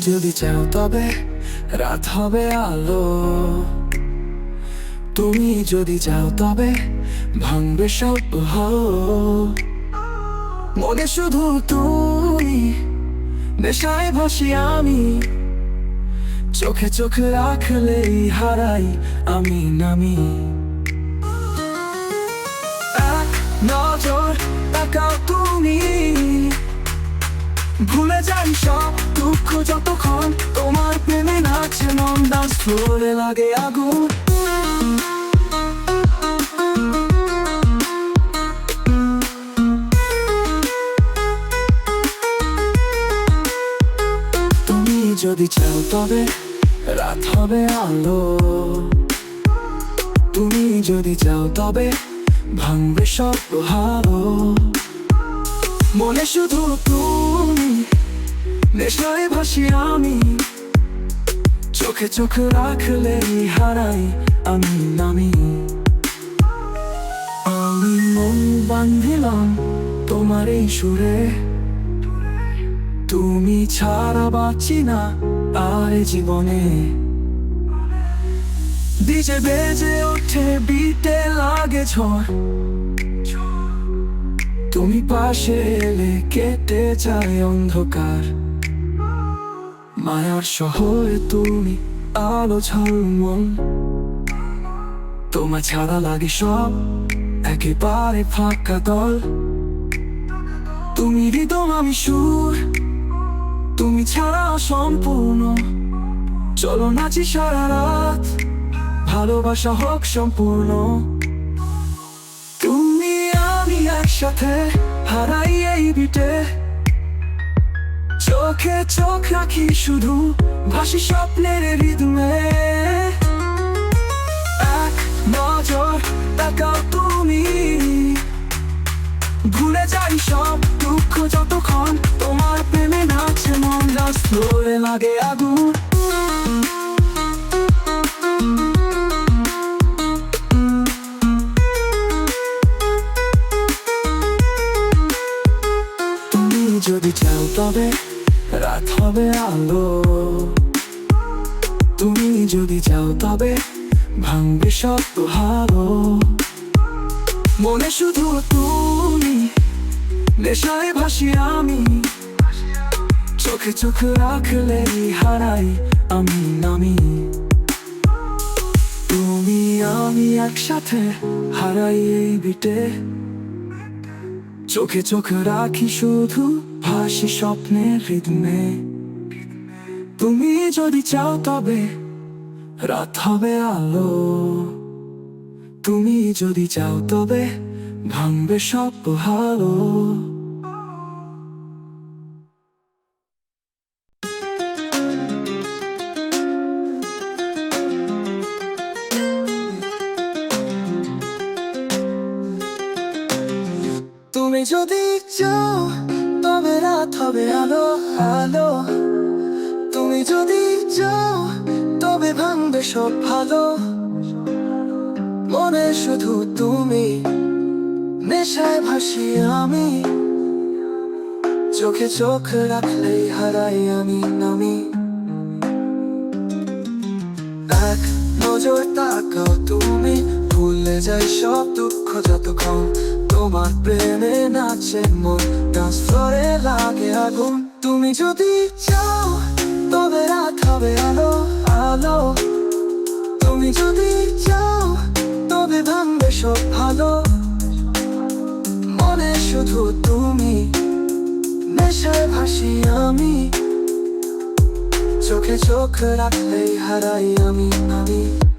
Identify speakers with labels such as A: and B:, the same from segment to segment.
A: যদি চাও তবে রাত হবে আলো। তুমি যদি চাও তবে ভাঙবে সব মনে শুধু তুমি, নেশায় ভাসি আমি। চোখে চোখে রাখলেই হারাই আমি নামি। এক নজর তাকাও তুমি। ভুলে যাই সব দুঃখ যতক্ষণ তোমার প্রেমে নাচে মন ডান্স লাগে আগুন। তুমি যদি চাও তবে রাত হবে আলো। তুমি যদি চাও তবে ভাঙবে সব ভালো মনে শুধু তুমি, নেশায় ভাসি আমি। চোখে চোখে রাখলে হারাই আমি, নামি। আমি মন বান্ধিলাম তোমার এই সুরে। তুমি ছাড়া বাঁচি না আর জীবনে। ডিজে বেজে ওঠে, বিটে লাগে ঝড়। তুমি পাশে এলে কেটে যায় অন্ধকার। মায়ার শহরে তুমি আলো ঝলমল। তোমার ছাড়া লাগে সব, একেবারে ফাঁকা দল। তুমি হৃদম আমি সুর, তুমি ছাড়া সম্পূর্ণ। চলো নাচি সারা রাত, ভালোবাসা হোক সম্পূর্ণ। একসাথে হারাই এই বিটে। চোখে চোখ রাখি শুধু ভাসি স্বপ্নের রিদমে। এক নজর তাকাও তুমি। ভুলে যাই সব দুঃখ যতক্ষণ তোমার প্রেমে নাচে মন লাগে আগুন। যদি চাও তবে রাত হবে আলো। তুমি যদি চাও তবে ভাঙবে সব ভালো মনে শুধু তুমি, নেশায় ভাসি আমি। চোখে চোখে রাখলে হারাই আমি নামি। তুমি আমি একসাথে হারাই এই বিটে। চোখে চোখে রাখি শুধু ভাসি স্বপ্নের রিদমে। তুমি যদি চাও তবে রাত হবে আলো। তুমি যদি চাও তবে ভাঙবে সব ভালো তুমি যদি চাও হবে আলো আলো। তুমি যদি চাও, তবে ভাঙবে সব ভালো। মনে শুধু তুমি, নেশায় ভাসি আমি। চোখে চোখ রাখলেই হারাই আমি নামি। এক নজর তাকাও তুমি, ভুলে যাই সব দুঃখ যতক্ষণ। তোমার প্রেমে নাচে মন। ডান্স ফ্লোরে লাগে আগুন। তুমি যদি চাও, তবে রাত হবে আলো আলো। তুমি যদি চাও, তবে ভাঙবে সব ভালো। মনে শুধু তুমি, নেশায় ভাসি আমি। চোখে চোখ রাখলেই হারাই আমি আমি।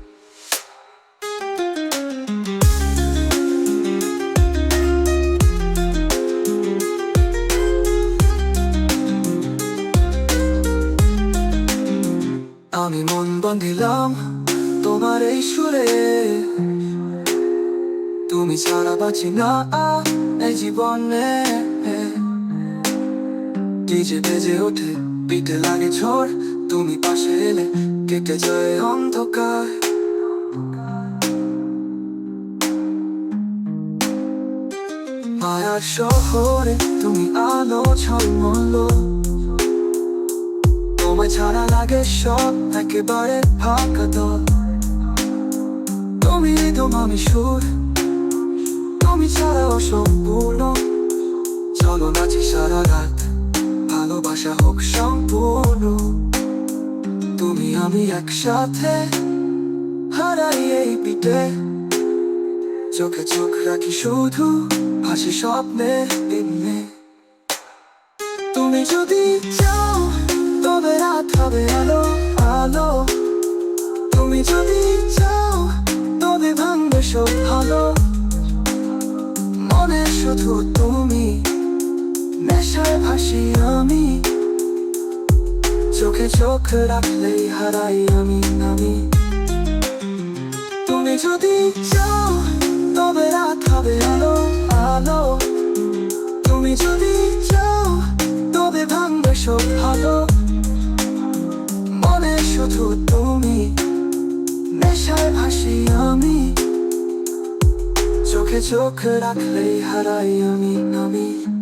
A: বাঁধিলাম তোমার এই সুরে। তুমি ছাড়া বাঁচি না এই জীবনে। ডিজে বেজে ওঠে, পিঠে লাগে ঝড় তুমি পাশে এলে কেটে যায় অন্ধকার। মায়ার শহরে তুমি আলো, ঝলমলো। তোমায় ছাড়া লাগে সব, একেবারে ফাঁকা দল। তুমি রিদম আমি সুর, তুমি ছাড়া অসম্পূর্ণ। চলো নাচি সারা রাত, ভালোবাসা হোক সম্পূর্ণ। তুমি আমি একসাথে হারাই এই পিঠে। চোখে চোখ রাখি শুধু হাসি স্বপ্নে, দিনে। তুমি যদি চাও ভাসি আমি। চোখে চোখ রাখলেই হারাই আমি আমি তুমি যদি চাও, তবে রাত হবে আলো আলো। তুমি যদি চাও, তবে ভাঙবে সব ভালো। মনে শুধু তুমি, নেশায় ভাসি আমি। চোখে চোখ রাখলেই হারাই আমি আমি